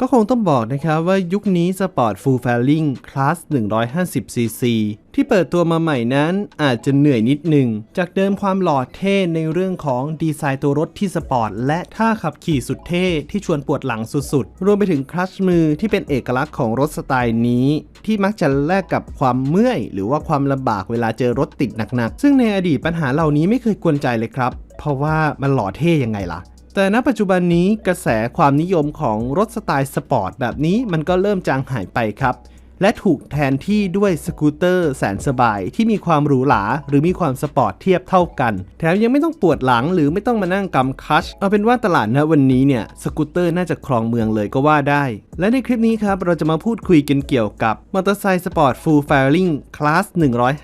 ก็คงต้องบอกนะครับว่ายุคนี้สปอร์ตฟูลแฟลิงคลาส 150cc ที่เปิดตัวมาใหม่นั้นอาจจะเหนื่อยนิดหนึ่ง จากเดิมความหล่อเท่ในเรื่องของดีไซน์ตัวรถที่สปอร์ต และท่าขับขี่สุดเท่ที่ชวนปวดหลังสุดๆ รวมไปถึงคลัชมือที่เป็นเอกลักษณ์ของรถสไตล์นี้ ที่มักจะแลกกับความเมื่อย หรือว่าความลำบากเวลาเจอรถติดหนักๆ ซึ่งในอดีตปัญหาเหล่านี้ไม่เคยกวนใจเลยครับ เพราะว่ามันหล่อเท่ยังไงล่ะ แต่ณปัจจุบันนี้กระแสความนิยมของรถสไตล์สปอร์ตแบบนี้มันก็เริ่มจางหายไปครับ และถูกแทนที่ด้วยสกูตเตอร์แสนสบายที่มีความหรูหราหรือมีความสปอร์ตเทียบเท่ากัน แถมยังไม่ต้องปวดหลังหรือไม่ต้องมานั่งกำคัช เอาเป็นว่าตลาดณวันนี้เนี่ยสกูตเตอร์น่าจะครองเมืองเลยก็ว่าได้ และในคลิปนี้ครับเราจะมาพูดคุยกันเกี่ยวกับมอเตอร์ไซค์สปอร์ตฟูลไฟริงคลาส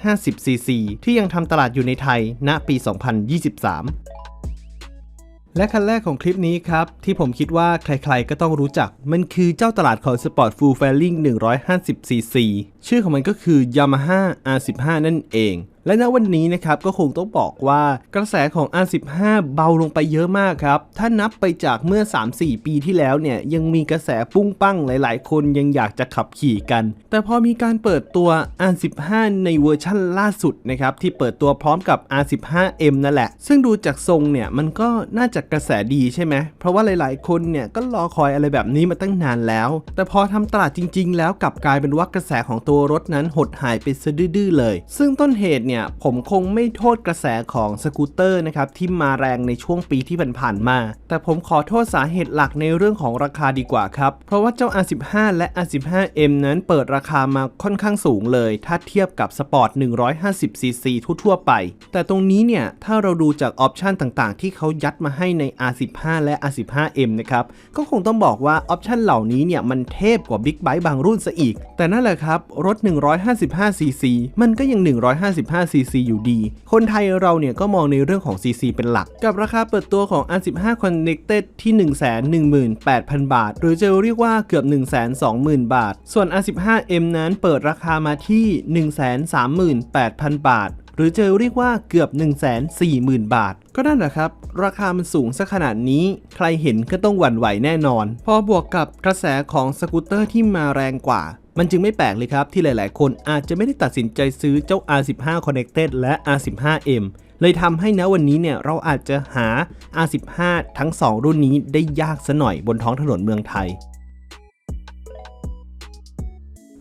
150cc ที่ยังทำตลาดอยู่ในไทยณปี 2023 และคันแรกของคลิปนี้ครับ ที่ผมคิดว่าใครๆก็ต้องรู้จัก มันคือเจ้าตลาดของ Sport Full Fairing 150cc ชื่อของมันก็คือ Yamaha R15 นั่นเอง และณวันนี้นะครับก็คงต้องบอกว่ากระแสของ R15 เบาลงไปเยอะมากครับ ถ้านับไปจากเมื่อ 3-4 ปีที่แล้วเนี่ยยังมีกระแสปุ้งปั้งหลาย ๆ คนยังอยากจะขับขี่กัน แต่พอมีการเปิดตัว R15 ในเวอร์ชั่นล่าสุดนะครับที่เปิดตัวพร้อมกับ R15M นั่นแหละ ซึ่งดูจากทรงเนี่ยมันก็น่าจะกระแสดีใช่ไหมเพราะว่าหลาย ๆ คนเนี่ยก็รอคอยอะไรแบบนี้มาตั้งนานแล้ว แต่พอทำตลาดจริง ๆ แล้วกลับกลายเป็นว่ากระแสของตัวรถนั้นหดหายไปซะดื้อเลย ซึ่งต้นเหตุเนี่ยผมคงไม่โทษกระแสของสกูตเตอร์นะครับที่มาแรงในช่วงปีที่ผ่านๆมา แต่ผมขอโทษสาเหตุหลักในเรื่องของราคาดีกว่าครับ เพราะว่าเจ้า R15 และ R15M นั้นเปิดราคามาค่อนข้างสูงเลย ถ้าเทียบกับสปอร์ต 150cc ทั่วๆไป แต่ตรงนี้เนี่ยถ้าเราดูจากออปชันต่างๆ ที่เขายัดมาให้ใน R15 และ R15M นะครับก็คงต้องบอกว่าออปชันเหล่านี้เนี่ยมันเทพกว่าบิ๊กไบค์บางรุ่นซะอีก แต่นั่นแหละครับรถ 155cc มันก็ยัง 155 155cc อยู่ดี คนไทยเราเนี่ยก็มองในเรื่องของ cc เป็นหลัก กับราคาเปิดตัวของ R15 Connected ที่ 118,000 บาท หรือจะเรียกว่าเกือบ 120,000 บาท ส่วน R15M นั้นเปิดราคามาที่ 138,000 บาท หรือจะเรียกว่าเกือบ 140,000 บาท ก็นั่นแหละครับ ราคามันสูงซะขนาดนี้ ใครเห็นก็ต้องหวั่นไหวแน่นอน พอบวกกับกระแสของสกูตเตอร์ที่มาแรงกว่ามันจึงไม่แปลกเลยครับ ที่หลายๆ คนอาจจะไม่ได้ตัดสินใจซื้อเจ้า R15 Connected และ R15M เลยทำให้นะวันนี้เนี่ยเราอาจจะหา R15 ทั้ง 2 รุ่นนี้ได้ยากซะหน่อยบนท้องถนนเมืองไทย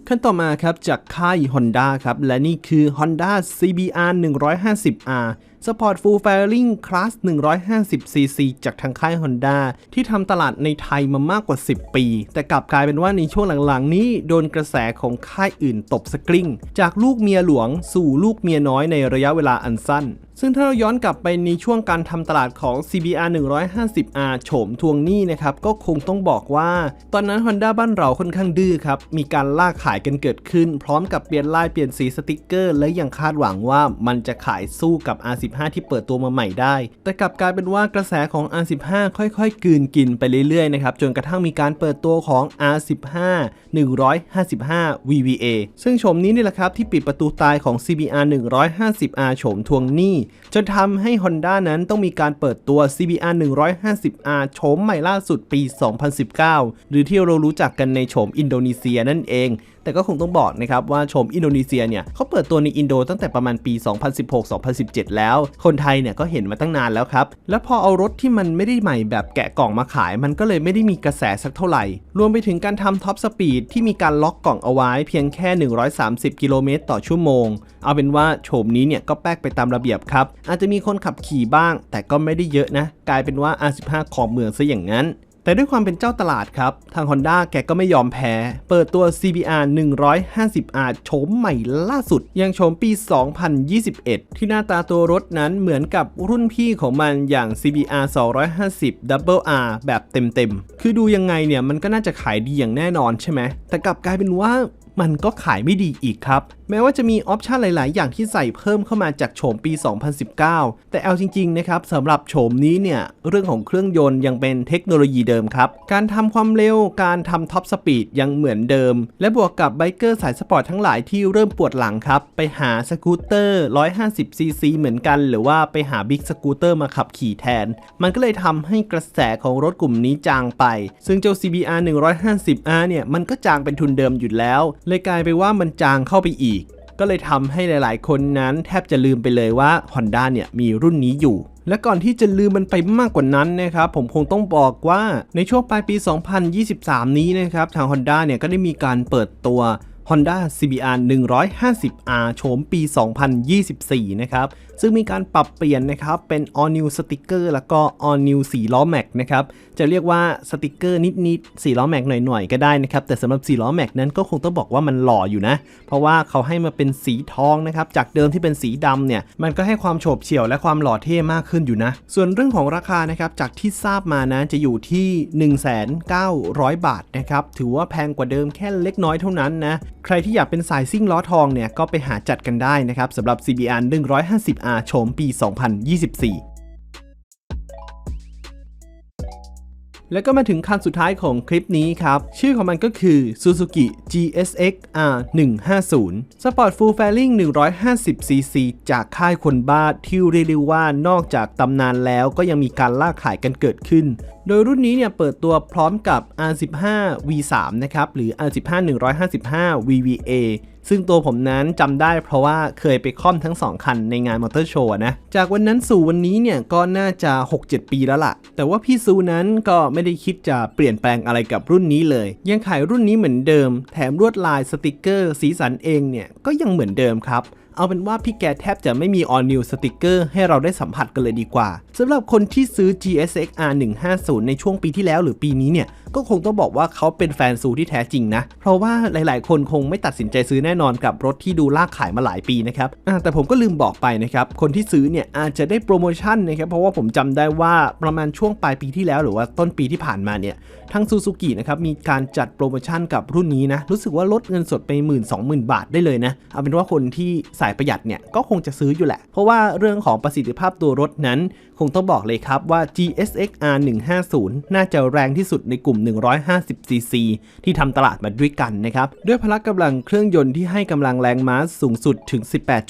ขั้นต่อมาครับจากค่าย Honda ครับ และนี่คือ Honda CBR 150R Sport Full Fairing Class 150cc จากทางค่าย Honda ที่ทำตลาดในไทยมามากกว่า 10 ปี แต่กลับกลายเป็นว่าในช่วงหลังๆ นี้โดนกระแสของค่ายอื่นตบสกลิ้งจากลูกเมียหลวงสู่ลูกเมียน้อยในระยะเวลาอันสั้น ซึ่งถ้าเราย้อนกลับไปในช่วงการทำตลาดของ CBR 150R โฉมทวงหนี้นะครับ ก็คงต้องบอกว่า ตอนนั้น Honda บ้านเราค่อนข้างดื้อครับ มีการล่าขายกันเกิดขึ้น พร้อมกับเปลี่ยนลายเปลี่ยนสีสติกเกอร์ และยังคาดหวังว่ามันจะขายสู้กับ R15 ที่เปิดตัวมาใหม่ได้ แต่กลับกลายเป็นว่ากระแสของ R15 ค่อยๆกืนกินไปเรื่อยๆนะครับจนกระทั่งมีการเปิดตัวของ R15 155 VVA ซึ่งโฉมนี้นี่แหละครับที่ปิดประตูตายของ CBR 150R โฉมทวงหนี้จนทำให้ Honda นั้นต้องมีการเปิดตัว CBR 150R โฉมใหม่ล่าสุดปี 2019 หรือที่เรารู้จักกันในโฉมอินโดนีเซียนั่นเอง แต่ก็คงต้องบอกนะครับว่าโฉมอินโดนีเซียเนี่ยเขาเปิดตัวในอินโดตั้งแต่ประมาณปี 2016-2017 แล้ว คนไทยเนี่ยก็เห็นมาตั้งนานแล้วครับ แล้วพอเอารถที่มันไม่ได้ใหม่แบบแกะกล่องมาขาย มันก็เลยไม่ได้มีกระแสสักเท่าไหร่ รวมไปถึงการทำท็อปสปีดที่มีการล็อกกล่องเอาไว้เพียงแค่ 130 กิโลเมตรต่อชั่วโมง เอาเป็นว่าโฉมนี้เนี่ยก็แป๊กไปตามระเบียบครับอาจจะมีคนขับขี่บ้าง แต่ก็ไม่ได้เยอะนะ กลายเป็นว่า R15 ของเมืองซะอย่างนั้นแต่ด้วยความเป็นเจ้าตลาดครับ ทาง Honda แกก็ไม่ยอมแพ้ เปิดตัว CBR 150R โฉมใหม่ล่าสุด ยังโฉมปี 2021 ที่หน้าตาตัวรถนั้นเหมือนกับรุ่นพี่ของมันอย่าง CBR 250 Double R แบบเต็มๆ คือดูยังไงเนี่ยมันก็น่าจะขายดีอย่างแน่นอนใช่ไหม แต่กลับกลายเป็นว่ามันก็ขายไม่ดีอีกครับ แม้ว่าจะมีออปชันหลาย ๆ อย่างที่ใส่เพิ่มเข้ามาจากโฉมปี 2019 แต่เอาจริง ๆ นะครับสำหรับโฉมนี้เนี่ย เรื่องของเครื่องยนต์ยังเป็นเทคโนโลยีเดิมครับ การทำความเร็วการทำท็อปสปีดยังเหมือนเดิม และบวกกับไบเกอร์สายสปอร์ตทั้งหลายที่เริ่มปวดหลังครับ ไปหาสกูตเตอร์ 150cc เหมือนกัน หรือว่าไปหาบิ๊กสกูตเตอร์มาขับขี่แทน มันก็เลยทำให้กระแสของรถกลุ่มนี้จางไป ซึ่งเจ้า CBR 150R เนี่ยมันก็จางเป็นทุนเดิมอยู่แล้ว เลยกลายไปว่ามันจางเข้าไปอีก ก็เลยทำให้หลาย ๆ คนนั้นแทบจะลืมไปเลยว่า Honda เนี่ยมีรุ่นนี้อยู่และก่อนที่จะลืมมันไปมากกว่านั้นนะครับผมคงต้องบอกว่าในช่วงปลายปี 2023 นี้นะครับทาง Honda เนี่ยก็ได้มีการเปิดตัว Honda CBR 150R โฉมปี 2024 นะครับ ซึ่งมีการปรับเปลี่ยนนะครับ เป็น All New Sticker แล้วก็ All New 4 ล้อ Max นะครับ จะเรียกว่าสติกเกอร์นิดๆ 4 ล้อ Max หน่อยๆ ก็ได้นะครับ แต่สำหรับ 4 ล้อ Max นั้นก็คงต้องบอกว่ามันหล่ออยู่นะ เพราะว่าเขาให้มาเป็นสีทองนะครับ จากเดิมที่เป็นสีดำเนี่ย มันก็ให้ความโฉบเฉี่ยวและความหล่อเท่มากขึ้นอยู่นะ ส่วนเรื่องของราคานะครับ จากที่ทราบมานะจะอยู่ที่ 1,900 บาทนะครับ ถือว่าแพงกว่าเดิมแค่เล็กน้อยเท่านั้นนะ ใครที่อยากเป็นสายซิ่งล้อทองเนี่ยก็ไปหาจัดกันได้นะครับสำหรับ CBR 150R โฉมปี 2024แล้วก็มาถึงคันสุดท้ายของคลิปนี้ครับ ชื่อของมันก็คือ Suzuki GSX R150 Sport Full Fairing 150cc จากค่ายคนบ้าที่เรียกว่านอกจากตำนานแล้วก็ยังมีการล่าขายกันเกิดขึ้น โดยรุ่นนี้เนี่ยเปิดตัวพร้อมกับ R15 V3 นะครับหรือ R15 155 VVA ซึ่งตัวผมนั้นจำได้เพราะว่าเคยไปค่อมทั้ง 2 คันในงานมอเตอร์โชว์นะ จากวันนั้นสู่วันนี้เนี่ยก็น่าจะ 6-7 ปีแล้วล่ะ แต่ว่าพี่ซูนั้นก็ไม่ได้คิดจะเปลี่ยนแปลงอะไรกับรุ่นนี้เลย ยังขายรุ่นนี้เหมือนเดิม แถมลวดลายสติกเกอร์ สีสันเองเนี่ยก็ยังเหมือนเดิมครับ เอาเป็นว่าพี่แกแทบจะไม่มี all new สติกเกอร์ให้เราได้สัมผัสกันเลยดีกว่าสำหรับคนที่ซื้อ GSX R150 ในช่วงปีที่แล้วหรือปีนี้เนี่ยก็คงต้องบอกว่าเขาเป็นแฟนซูที่แท้จริงนะ เพราะว่าหลายๆ คนคงไม่ตัดสินใจซื้อแน่นอนกับรถที่ดูลากขายมาหลายปีนะครับแต่ผมก็ลืมบอกไปนะครับ คนที่ซื้อเนี่ยอาจจะได้โปรโมชั่นนะครับ เพราะว่าผมจำได้ว่าประมาณช่วงปลายปีที่แล้วหรือว่าต้นปีที่ผ่านมาเนี่ยทางซูซูกินะครับมีการจัดโปรโมชั่นกับรุ่นนี้นะ รู้สึกว่าลดเงินสดไป 1 2 0 0 0 0 บาทได้เลยนะ เอาเป็นว่าคนที่สายประหยัดเนี่ยก็คงจะซื้ออยู่แหละ เพราะว่าเรื่องของประสิทธิภาพตัวรถนั้น คงต้องบอกเลยครับว่า GSX R150 น่าจะแรงที่สุดในกลุ่ม 150cc ที่ทำตลาดมาด้วยกันนะครับ ด้วยพละกำลังเครื่องยนต์ที่ให้กำลังแรงม้าสูงสุดถึง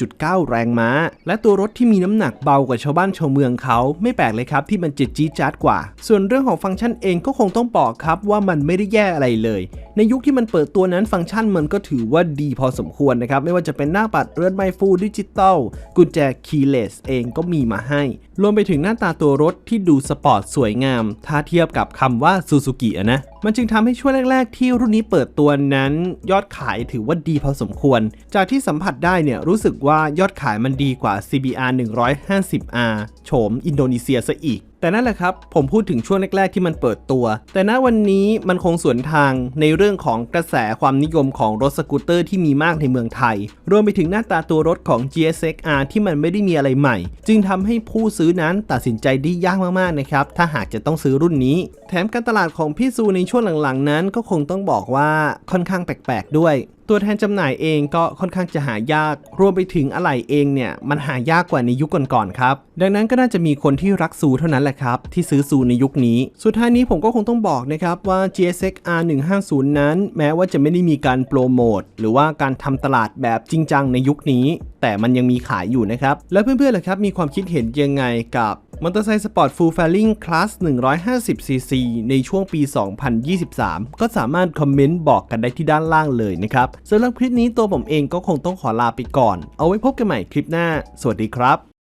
18.9 แรงม้า และตัวรถที่มีน้ำหนักเบากว่าชาวบ้านชาวเมืองเขาไม่แปลกเลยครับที่มันจะจี๊ดจ๊าดกว่า ส่วนเรื่องของฟังก์ชันเองก็คงต้องบอกครับว่ามันไม่ได้แย่อะไรเลย ในยุคที่มันเปิดตัวนั้นฟังก์ชันมันก็ถือว่าดีพอสมควรนะครับ ไม่ว่าจะเป็นหน้าปัดเรือนไมฟูดิจิตอลกุญแจคีย์เลสเองก็มีมาให้ รวมไปถึงหน้าตาตัวรถที่ดูสปอร์ตสวยงาม ถ้าเทียบกับคำว่าซูซูกิอะนะมันจึงทำให้ช่วงแรก ๆ ที่รุ่นนี้เปิดตัวนั้น ยอดขายถือว่าดีพอสมควร จากที่สัมผัสได้เนี่ยรู้สึกว่ายอดขายมันดีกว่า CBR 150R โฉมอินโดนีเซียซะอีก แต่นั่นแหละครับ ผมพูดถึงช่วงแรก ๆ ที่มันเปิดตัว แต่ณวันนี้มันคงสวนทางในเรื่องของกระแสความนิยมของรถสกูตเตอร์ที่มีมากในเมืองไทย รวมไปถึงหน้าตาตัวรถของ GSX-R ที่มันไม่ได้มีอะไรใหม่ จึงทำให้ผู้ซื้อนั้นตัดสินใจได้ยากมากๆนะครับถ้าหากจะต้องซื้อรุ่นนี้ แถมการตลาดของพี่ซูในช่วงหลังๆนั้นก็คงต้องบอกว่าค่อนข้างแปลกๆด้วย ตัวแทนจำหน่ายเองก็ค่อนข้างจะหายาก รวมไปถึงอะไหล่เองเนี่ยมันหายากกว่าในยุคก่อนๆครับ ดังนั้นก็น่าจะมีคนที่รักซูเท่านั้นแหละครับ ที่ซื้อซูในยุคนี้ สุดท้ายนี้ผมก็คงต้องบอกนะครับว่า GSX R150 นั้น แม้ว่าจะไม่ได้มีการโปรโมทหรือว่าการทำตลาดแบบจริงจังในยุคนี้ แต่มันยังมีขายอยู่นะครับ แล้วเพื่อนๆล่ะครับมีความคิดเห็นยังไงกับมอเตอร์ไซค์สปอร์ตฟูล f ฟ i ริงคลาส 150cc ในช่วงปี 2023 ก็สามารถคอมเมนต์บอกกันได้ที่ด้านล่างเลยนะครับสำหรับคลิปนี้ตัวผมเองก็คงต้องขอลาไปก่อน เอาไว้พบกันใหม่คลิปหน้า สวัสดีครับ